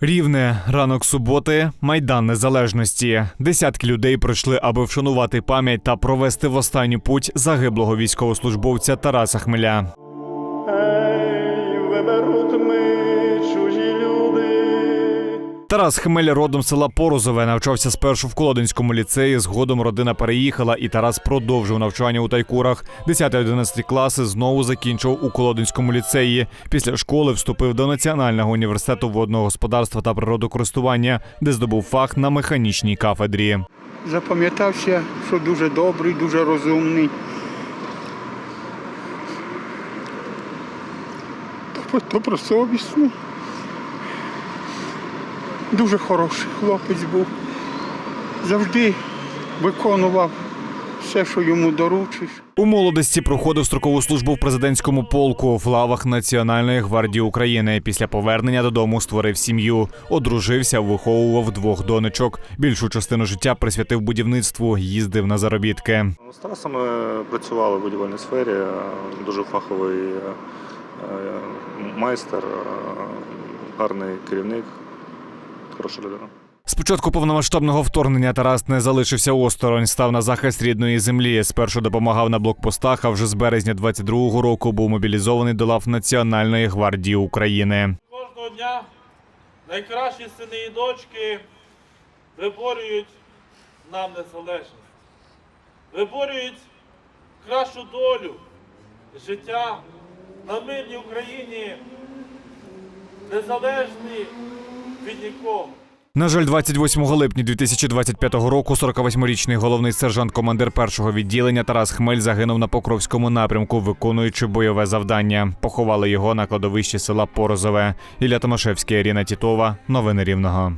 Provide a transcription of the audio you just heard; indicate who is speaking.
Speaker 1: Рівне ранок суботи, майдан незалежності. Десятки людей прийшли, аби вшанувати пам'ять та провести в останню путь загиблого військовослужбовця Тараса Хмеля.
Speaker 2: Ей, виберуть ми чужі люди.
Speaker 1: Тарас Хмель родом села Порозове навчався спершу в Колодинському ліцеї. Згодом родина переїхала, і Тарас продовжив навчання у Тайкурах. 10-11 класи знову закінчив у Колодинському ліцеї. Після школи вступив до Національного університету водного господарства та природокористування, де здобув фах на механічній кафедрі.
Speaker 2: Запам'ятався, що дуже добрий, дуже розумний. Добро- Добросовісний. Дуже хороший хлопець був. Завжди виконував все, що йому доручиш.
Speaker 1: У молодості проходив строкову службу в президентському полку в лавах Національної гвардії України. Після повернення додому створив сім'ю, одружився, виховував двох донечок. Більшу частину життя присвятив будівництву, їздив на заробітки.
Speaker 3: Ну, З Тарасом працювали в будівельній сфері, дуже фаховий е, е, майстер, е, гарний керівник, хороша людина.
Speaker 1: Спочатку повномасштабного вторгнення Тарас не залишився осторонь, став на захист рідної землі. Спершу допомагав на блокпостах, а вже з березня 22-го року був мобілізований до лав Національної гвардії України.
Speaker 4: Кожного дня найкращі сини і дочки виборюють нам незалежність, виборюють кращу долю, життя на мирній Україні, незалежні від.
Speaker 1: На жаль, 28 липня 2025 року 48-річний головний сержант-командир першого відділення Тарас Хмель загинув на Покровському напрямку, виконуючи бойове завдання. Поховали його на кладовищі села Порозове. Ілля Томашевський, Аріна Тітова. Новини Рівного.